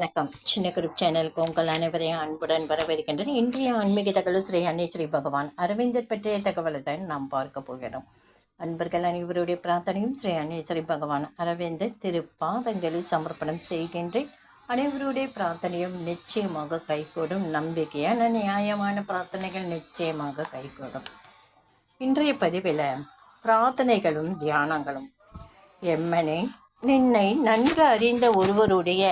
வணக்கம். சின்ன குரூப் சேனலுக்கு உங்கள் அனைவரையும் அன்புடன் வரவேற்கின்றன. இன்றைய ஆன்மீக தகவல் ஸ்ரீ அன்னை ஸ்ரீ பகவான். அரவிந்தர் பற்றிய தகவலை தான் நாம் பார்க்க போகிறோம். அன்பர்கள் அனைவருடைய பிரார்த்தனையும் ஸ்ரீ அன்னை ஸ்ரீ பகவான் அரவிந்தர் திருப்பாதங்களில் சமர்ப்பணம் செய்கின்றேன். அனைவருடைய பிரார்த்தனையும் நிச்சயமாக கைகூடும். நம்பிக்கையான நியாயமான பிரார்த்தனைகள் நிச்சயமாக கைகூடும். இன்றைய பதிவில் பிரார்த்தனைகளும் தியானங்களும். எம்மனே நின்னை நன்கு அறிந்த ஒருவருடைய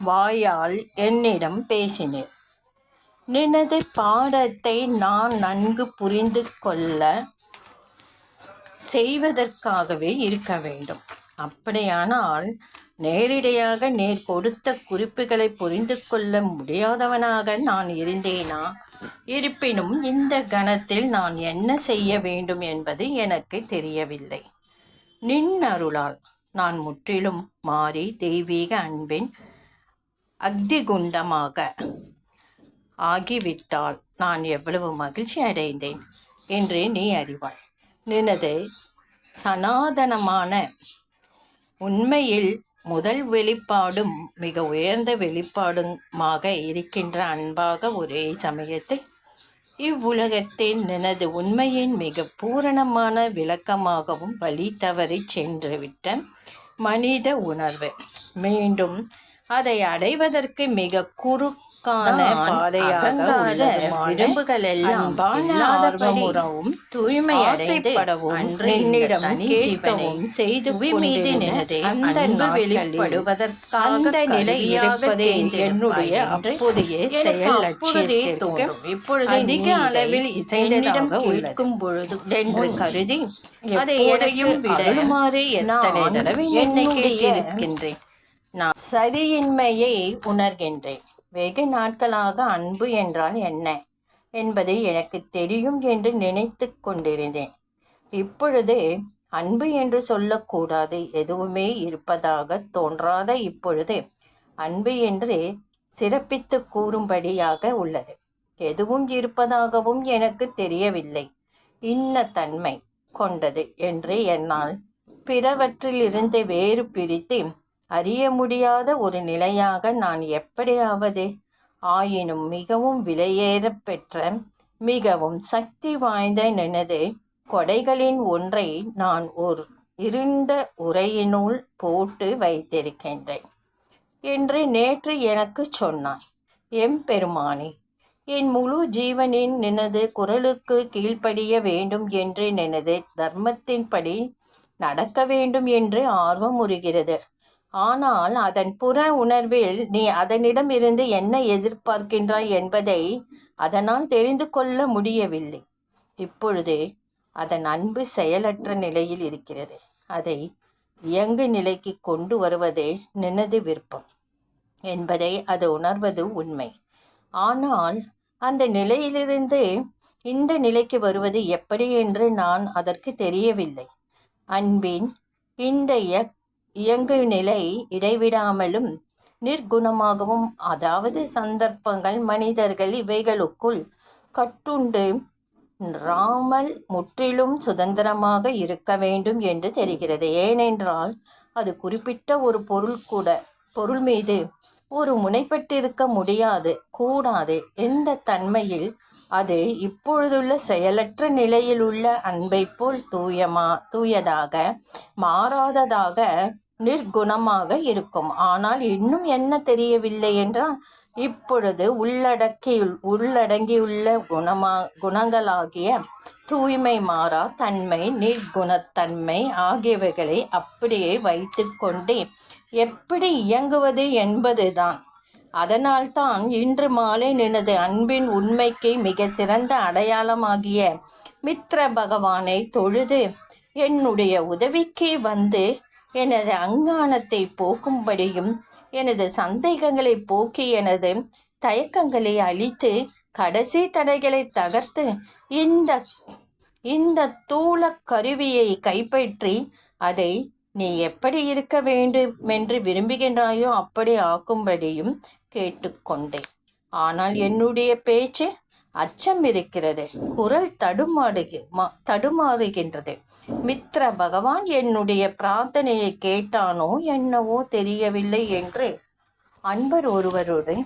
வாயால் என்னிடம் பேசினேன் நினது பாடத்தை நான் நன்கு புரிந்து கொள்ள செய்வதற்காகவே இருக்க வேண்டும். அப்படியானால் நேரிடையாக நேர் கொடுத்த குறிப்புகளை புரிந்து கொள்ள முடியாதவனாக நான் இருந்தேனா? இருப்பினும் இந்த கணத்தில் நான் என்ன செய்ய வேண்டும் என்பது எனக்கு தெரியவில்லை. நின் அருளால் நான் முற்றிலும் மாறி தெய்வீக அன்பின் அக்திகுண்டமாக ஆகிவிட்டால் நான் எவ்வளவு மகிழ்ச்சி அடைந்தேன் என்று நீ அறிவாய். நினது சனாதனமான உண்மையில் முதல் வெளிப்பாடும் மிக உயர்ந்த வெளிப்பாடுமாக இருக்கின்ற அன்பாக ஒரே சமயத்தில் இவ்வுலகத்தில் நினது உண்மையின் மிக பூரணமான விளக்கமாகவும் வழி தவறி சென்றுவிட்ட மனித உணர்வு. மீண்டும் அதை அடைவதற்கு மிக குறுக்கான பாதையாக விரும்புகள் எல்லாம் ஆர்வமுறவும் தூய்மை ஆசைப்படவும் என்னிடம் கேட்கவும் செய்து மீது நினது அந்த வெளிப்படுவதற்காக அந்த நிலை இருப்பதே என்னுடைய அப்போதைய செயல் லட்சியத்திற்கு இப்பொழுது அதிக அளவில் இசைந்ததாக கேட்கும் பொழுது என்று கருதி அதை எதையும் விடலுமாறு எத்தனை தடவை என்னை கேட்டிருக்கின்றேன். நான் சரியின்மையை உணர்கின்றேன். வெகு நாட்களாக அன்பு என்றால் என்ன? என்பது எனக்கு தெரியும் என்று நினைத்து கொண்டிருந்தேன். இப்பொழுது அன்பு என்று சொல்லக்கூடாது எதுவுமே இருப்பதாக தோன்றாத இப்பொழுது அன்பு என்று சிறப்பித்து கூறும்படியாக உள்ளது. எதுவும் இருப்பதாகவும் எனக்கு தெரியவில்லை. இன்ன தன்மை கொண்டது என்று என்னால் பிறவற்றிலிருந்து வேறு பிரித்து அறிய முடியாத ஒரு நிலையாக நான் எப்படியாவது ஆயினும் மிகவும் விலையேறப் பெற்ற மிகவும் சக்தி வாய்ந்த எனது கொடைகளின் ஒன்றை நான் ஒரு இருண்ட உரையினுள் போட்டு வைத்திருக்கின்றேன் என்று நேற்று எனக்கு சொன்னாய். எம் பெருமானி என் முழு ஜீவனின் நினது குரலுக்கு கீழ்ப்படிய வேண்டும் என்று நினது தர்மத்தின்படி நடக்க வேண்டும் என்று ஆர்வம் உறுகிறது ஆனால் அதன் புற உணர்வில் நீ அதனிடமிருந்து என்ன எதிர்பார்க்கின்றாய் என்பதை அதனால் தெரிந்து கொள்ள முடியவில்லை. இப்பொழுது அதன் அன்பு செயலற்ற நிலையில் இருக்கிறது. அதை இயங்கு நிலைக்கு கொண்டு வருவதே நினது விருப்பம் என்பதை அது உணர்வது உண்மை. ஆனால் அந்த நிலையிலிருந்து இந்த நிலைக்கு வருவது எப்படி என்று நான் அதற்கு தெரியவில்லை. அன்பின் இந்த இயங்கு நிலை இடைவிடாமலும் நிர்குணமாகவும் அதாவது சந்தர்ப்பங்கள் மனிதர்கள் இவைகளுக்குள் கட்டுண்டு ராமல் முற்றிலும் சுதந்திரமாக இருக்க வேண்டும் என்று தெரிகிறது. ஏனென்றால் அது குறிப்பிட்ட ஒரு பொருள் கூட பொருள் மீது ஒரு முனைப்பட்டிருக்க முடியாது கூடாது. எந்த தன்மையில்? அது இப்பொழுதுள்ள செயலற்ற நிலையில் உள்ள அன்பை போல் தூயமா தூயதாக மாறாததாக நிர்குணமாக இருக்கும். ஆனால் இன்னும் என்ன தெரியவில்லை என்றால் இப்பொழுது உள்ளடக்கி உள்ளடங்கியுள்ள குணமா குணங்களாகிய தூய்மை மாறா தன்மை நிர்குணத்தன்மை ஆகியவைகளை அப்படியே வைத்துக்கொண்டு எப்படி இயங்குவது என்பதுதான். அதனால்தான் இன்று மாலை எனது அன்பின் உண்மைக்கு மிக சிறந்த அடையாளமாகிய மித்ர பகவானை தொழுது என்னுடைய உதவிக்கு வந்து எனது அங்கானத்தை போக்கும்படியும் எனது சந்தேகங்களை போக்கி எனது தயக்கங்களை அழித்து கடைசி தடைகளை தகர்த்து இந்த இந்த தூள கருவியை கைப்பற்றி அதை நீ எப்படி இருக்க வேண்டும் என்று விரும்புகின்றாயோ அப்படி ஆக்கும்படியும் கேட்டுக்கொண்டேன். ஆனால் என்னுடைய பேச்சு அச்சம் இருக்கிறது குரல் தடுமாடுகி தடுமாறுகின்றது. மித்ர பகவான் என்னுடைய பிரார்த்தனையை கேட்டானோ என்னவோ தெரியவில்லை என்று. அன்பர் ஒருவருடைய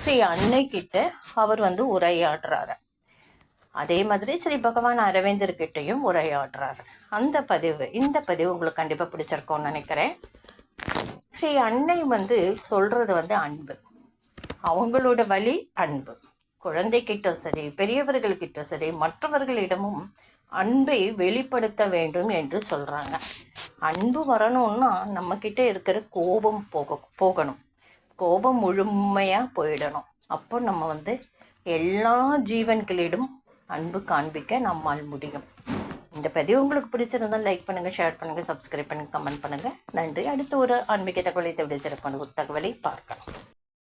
ஸ்ரீ அன்னை கிட்ட அவர் வந்து உரையாடுறாரு. அதே மாதிரி ஸ்ரீ பகவான் அரவிந்தர் கிட்டையும் உரையாடுறாரு. அந்த பதிவு இந்த பதிவு உங்களுக்கு கண்டிப்பாக பிடிச்சிருக்கோன்னு நினைக்கிறேன். ஸ்ரீ அன்னை வந்து சொல்கிறது வந்து அன்பு. அவங்களோட வழி அன்பு. குழந்தைகிட்ட சரி பெரியவர்கள்கிட்ட சரி மற்றவர்களிடமும் அன்பை வெளிப்படுத்த வேண்டும் என்று சொல்கிறாங்க அன்பு வரணும்னா நம்மக்கிட்ட இருக்கிற கோபம் போக போகணும். கோபம் முழுமையாக போயிடணும். அப்போ நம்ம வந்து எல்லா ஜீவன்களிடம் அன்பு காண்பிக்க நம்மால் முடியும். இந்த பதிவு உங்களுக்கு பிடிச்சிருந்தால் லைக் பண்ணுங்கள் ஷேர் பண்ணுங்கள் சப்ஸ்கிரைப் பண்ணுங்கள் கமெண்ட் பண்ணுங்கள் நன்றி. அடுத்து ஒரு ஆன்மீக தகவலை தவிர சிறப்பான தகவலை பார்க்கலாம்.